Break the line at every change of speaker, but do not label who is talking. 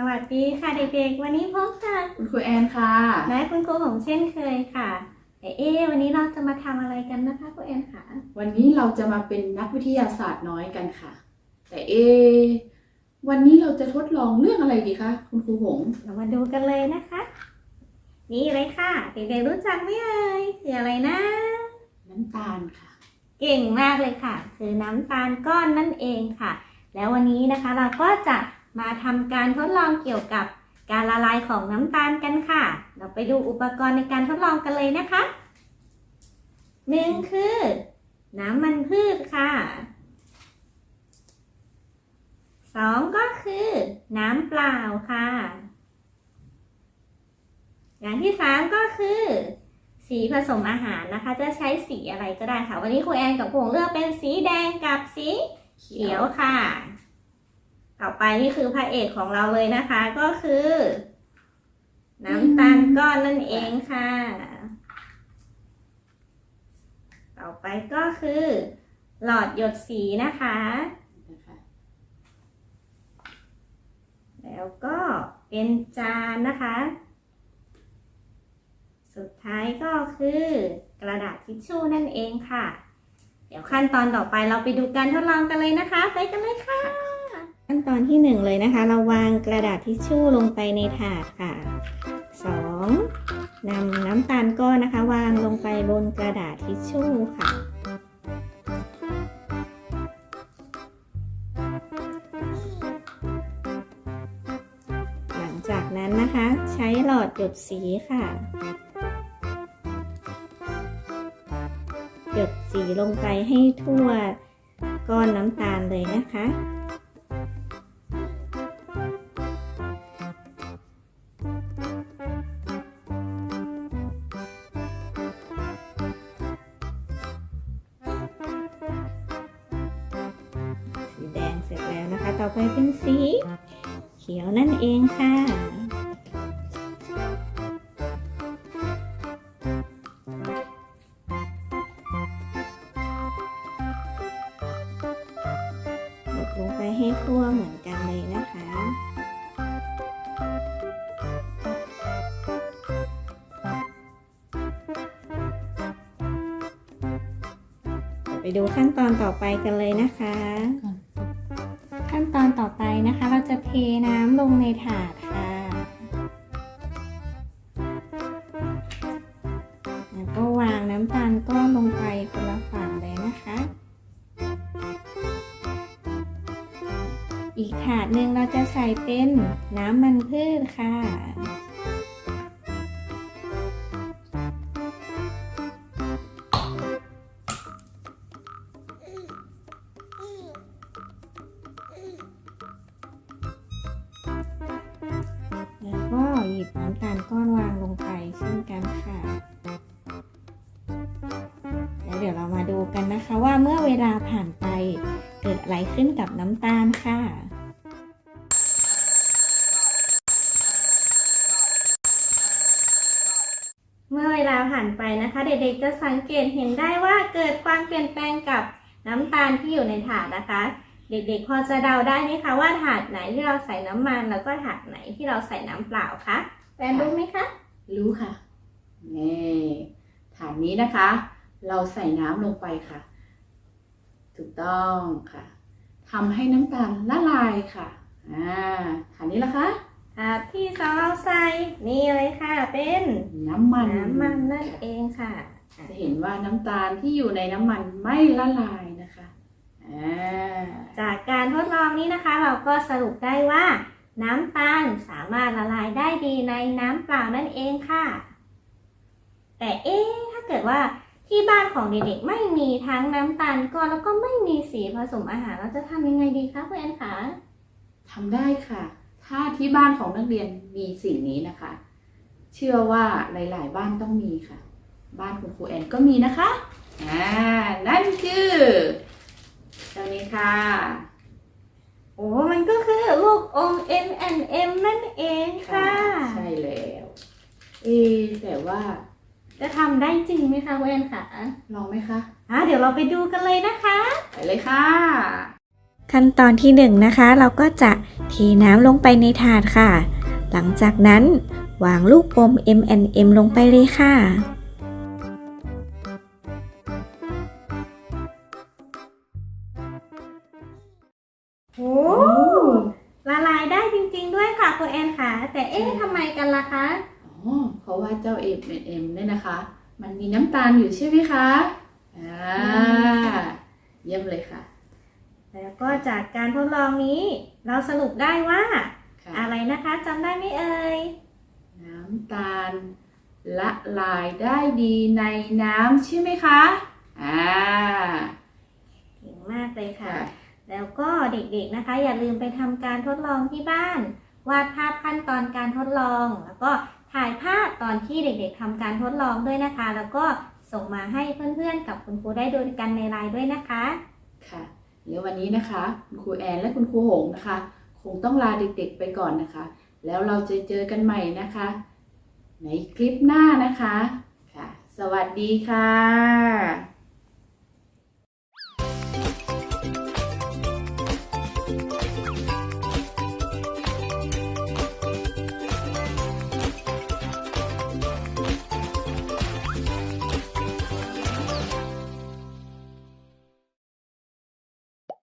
สวัสดีค่ะเด็กๆ วันนี้พบกับ
คุณครูแอนค่ะ
นายคุณครูของเช่นเคยค่ะแต่เอ๊ะวันนี้เราจะมาทำอะไรกันนะคะคุณแอนค่ะ
วันนี้เราจะมาเป็นนักวิทยาศาสตร์น้อยกันค่ะ แต่เอะวันนี้เราจะทดลองเรื่องอะไรดีคะคุณครูหงส์
เรามาดูกันเลยนะคะ นี่เลยค่ะเด็กๆรู้จักไหมเอ่ยคืออะไรนะ
น้ำตาลค่ะ
เก่งมากเลยค่ะ คือน้ำตาลก้อนนั่นเองค่ะ แล้ววันนี้นะคะเราก็จะ มาทำการทดลองเกี่ยวกับการละลายของน้ำตาลกันค่ะ เราไปดูอุปกรณ์ในการทดลองกันเลยนะคะหนึ่งคือ น้ำมันพืชค่ะสองก็คือ น้ำเปล่าค่ะ อย่างที่สามก็คือ สีผสมอาหารนะคะ จะใช้สีอะไรก็ได้ค่ะ วันนี้ครูแอนกับครูหงเลือกเป็นสีแดงกับสีเขียวค่ะ ต่อไปนี่คือพระเอกของเราเลยนะคะ ก็คือ น้ำตาลก้อนนั่นเองค่ะ ต่อไปก็คือ หลอดหยดสีนะคะ แล้วก็เป็นจานนะคะ สุดท้ายก็คือกระดาษทิชชู่นั่นเองค่ะ เดี๋ยวขั้นตอนต่อไปเราไปดูการทดลองกันเลยนะคะ ไปกันเลยค่ะ ขั้นตอนที่หนึ่งเลยนะคะ เราวางกระดาษทิชชู่ลงไปในถาดค่ะสองนำน้ำตาลก้อนนะคะ วางลงไปบนกระดาษทิชชู่ค่ะ หลังจากนั้นนะคะใช้หลอดหยดสีค่ะ หยดสีลงไปให้ทั่วก้อนน้ำตาลเลยนะคะ ต่อไปเป็นสี เขียวนั่นเองค่ะหยดลงไปให้ทั่วเหมือนกันเลยนะคะไปดูขั้นตอนต่อไปกันเลยนะคะ ขั้นตอนต่อไปนะคะ เราจะเทน้ำลงในถาดค่ะ แล้วก็วางน้ำตาลก้อนลงไปคนละฝั่งเลยนะคะ อีกถาดหนึ่งเราจะใส่เป็นน้ำมันพืชค่ะ หยิบน้ำตาลก้อนวางลงไปเช่นกันค่ะแล้วเดี๋ยวเรามาดูกันนะคะว่าเมื่อเวลาผ่านไปเกิดอะไรขึ้นกับน้ำตาลค่ะเมื่อเวลาผ่านไปนะคะ เด็กๆจะสังเกตเห็นได้ว่าเกิดความเปลี่ยนแปลงกับน้ำตาลที่อยู่ในถาดนะคะ เด็กๆ พอจะเดาได้ไหมคะว่าถาดไหนที่เราใส่น้ำมันแล้วก็ถาดไหนที่เราใส่น้ำเปล่าคะแฟนรู้ไหมคะ
รู้ค่ะ นี่ฐานนี้นะคะ เราใส่น้ำลงไปค่ะ ถูกต้องค่ะทำให้น้ำตาลละลายค่ะอ่าฐานนี้ละคะ
ถาดที่สองเราใส่นี่เลยค่ะ เป็น
น้ำมัน
น้ำมันนั่น
ค่ะ
เองค่ะ
จะเห็นว่าน้ำตาลที่อยู่ในน้ำมันไม่ละลายนะคะอ่า
จากการทดลองนี้นะคะเราก็สรุปได้ว่า น้ำตาลสามารถละลายได้ดีในน้ำเปล่านั่นเองค่ะ แต่เอ๊ะถ้าเกิดว่าที่บ้านของเด็กๆไม่มีทั้งน้ำตาลก้อนแล้วก็ไม่มีสีผสมอาหารเราจะทำยังไงดีคะคุณแอนคะ
ทำได้ค่ะ ถ้าที่บ้านของนักเรียนมีสิ่งนี้นะคะ เชื่อว่าหลาย ๆ บ้านต้องมีค่ะ บ้านคุณครูแอนก็มีนะคะอ่านั่นคือ เจ้านี้ค่ะ
โอ้มันก็คือลูกอม M and M นั่นเองค่ะ
ใช่แล้วเอะแต่ว่า
จะทำได้จริงไหมคะคุณแอนคะ
ลองไหมคะ
อะเดี๋ยวเราไปดูกันเลยนะคะ
ไปเลยค่ะ
ขั้นตอนที่หนึ่งนะคะเราก็จะเทน้ำลงไปในถาดค่ะ หลังจากนั้นวางลูกอม M&M ลงไปเลยค่ะ โอ้ละลายได้จริงๆด้วยค่ะคุณแอนค่ะ แต่เอ๊ะทำไมกันล่ะคะ
อ๋อเพราะว่าเจ้า M M เนี่ยนะคะ มันมีน้ำตาลอยู่ใช่ไหมคะอ่าเยี่ยมเลยค่ะ
แล้วก็จากการทดลองนี้ เราสรุปได้ว่า
ค่ะ
อะไรนะคะจำได้ไหมเอ่ย
น้ำตาลละลายได้ดีในน้ำใช่ไหมคะ อ่า
เก่งมากเลยค่ะ
ค่ะ
แล้วก็เด็กๆนะคะ อย่าลืมไปทำการทดลองที่บ้าน วาดภาพขั้นตอนการทดลอง แล้วก็ถ่ายภาพตอนที่เด็กๆทำการทดลองด้วยนะคะ แล้วก็ส่งมาให้เพื่อนๆ กับคุณครูได้ดูกันในไลน์ด้วยนะคะ
ค่ะแล้ววันนี้นะคะ คุณครูแอนและคุณครูหงนะคะ คงต้องลาเด็กๆไปก่อนนะคะ แล้วเราจะเจอกันใหม่นะคะ ในคลิปหน้านะคะค่ะ สวัสดีค่ะ